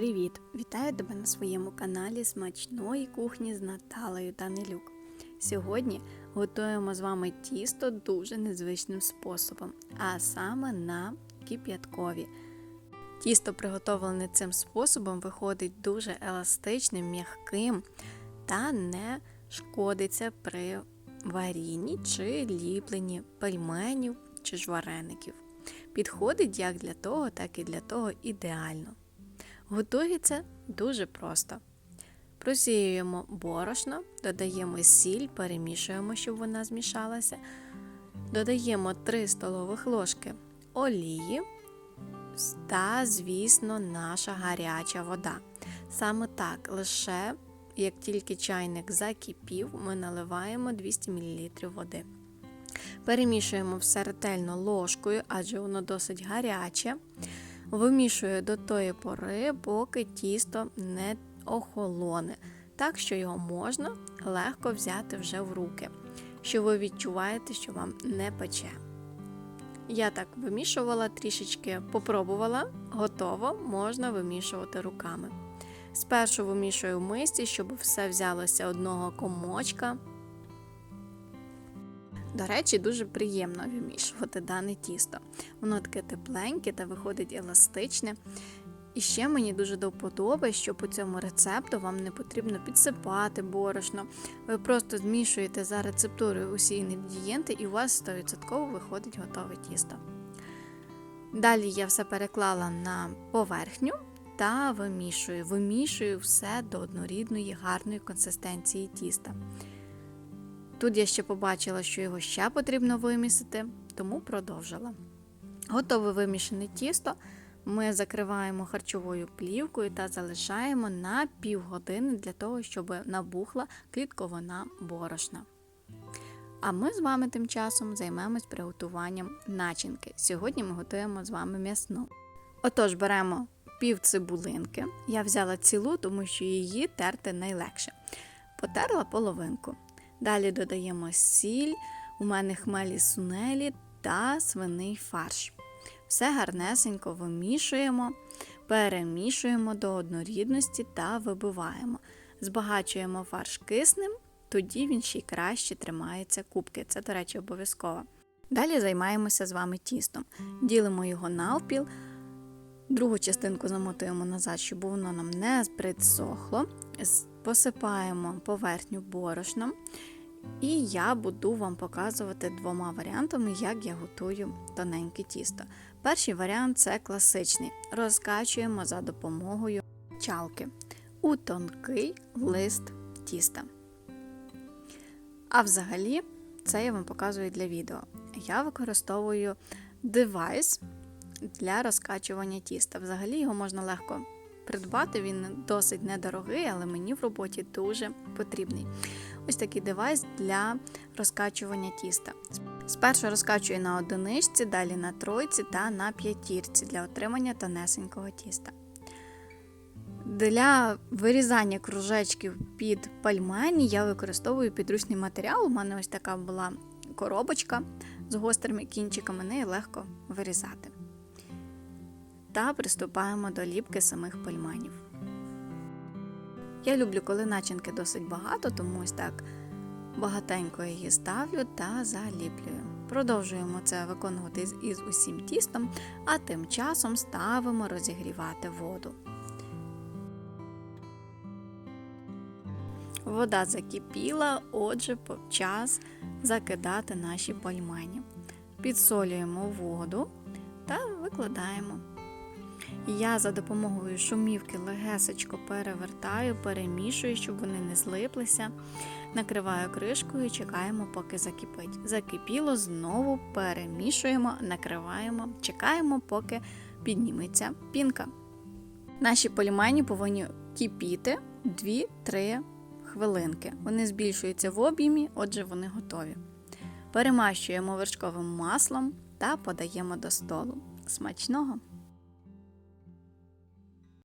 привіт! Вітаю тебе на своєму каналі смачної кухні з Наталею Данилюк. Сьогодні готуємо з вами тісто дуже незвичним способом, а саме на кип'яткові. Тісто, приготовлене цим способом, виходить дуже еластичним, м'яким та не шкодиться при варінні чи ліпленні пельменів чи ж вареників. Підходить як для того, так і для того ідеально. Готується дуже просто. Просіюємо борошно, додаємо сіль, перемішуємо, щоб вона змішалася. Додаємо 3 столових ложки олії та, звісно, наша гаряча вода. Саме так, лише як тільки чайник закипів, ми наливаємо 200 мл води. Перемішуємо все ретельно ложкою, адже воно досить гаряче. Вимішую до тої пори, поки тісто не охолоне, так що його можна легко взяти вже в руки, що ви відчуваєте, що вам не пече. Я так вимішувала трішечки, попробувала, готово, можна вимішувати руками. Спершу вимішую в мисці, щоб все взялося одного комочка. До речі, дуже приємно вимішувати дане тісто. Воно таке тепленьке та виходить еластичне. І ще мені дуже до вподоби, що по цьому рецепту вам не потрібно підсипати борошно. Ви просто змішуєте за рецептурою усі інгредієнти і у вас 100% виходить готове тісто. Далі я все переклала на поверхню та вимішую. Вимішую все до однорідної гарної консистенції тіста. Тут я ще побачила, що його ще потрібно вимісити, тому продовжила. Готове вимішане тісто ми закриваємо харчовою плівкою та залишаємо на півгодини для того, щоб набухла клітковина борошна. А ми з вами тим часом займемось приготуванням начинки. Сьогодні ми готуємо з вами м'ясну. Отож, беремо пів цибулинки. Я взяла цілу, тому що її терти найлегше. Потерла половинку. Далі додаємо сіль, у мене хмелі сунелі та свиний фарш. Все гарнесенько вимішуємо, перемішуємо до однорідності та вибиваємо. Збагачуємо фарш киснем, тоді він ще й краще тримається кубки. Це, до речі, обов'язково. Далі займаємося з вами тістом. Ділимо його навпіл, другу частинку замотуємо назад, щоб воно нам не присохло. Посипаємо поверхню борошном. І я буду вам показувати двома варіантами, як я готую тоненьке тісто. Перший варіант це класичний. Розкачуємо за допомогою чалки у тонкий лист тіста. А взагалі, це я вам показую для відео. Я використовую девайс для розкачування тіста. Взагалі його можна легко придбати, він досить недорогий, але мені в роботі дуже потрібний. Ось такий девайс для розкачування тіста. Спершу розкачую на одиничці, далі на тройці та на п'ятірці для отримання тонесенького тіста. Для вирізання кружечків під пальмені я використовую підручний матеріал. У мене ось така була коробочка з гострими кінчиками, неї легко вирізати. Та приступаємо до ліпки самих пельменів. Я люблю, коли начинки досить багато, тому ось так багатенько її ставлю та заліплюю. Продовжуємо це виконувати із усім тістом, а тим часом ставимо розігрівати воду. Вода закипіла, отже, час закидати наші пельмені. Підсолюємо воду та викладаємо. Я за допомогою шумівки легесечко перевертаю, перемішую, щоб вони не злиплися. Накриваю кришкою і чекаємо, поки закипить. Закипіло, знову перемішуємо, накриваємо, чекаємо, поки підніметься пінка. Наші полімені повинні кипіти 2-3 хвилинки. Вони збільшуються в об'ємі, отже, вони готові. Перемащуємо вершковим маслом та подаємо до столу. Смачного!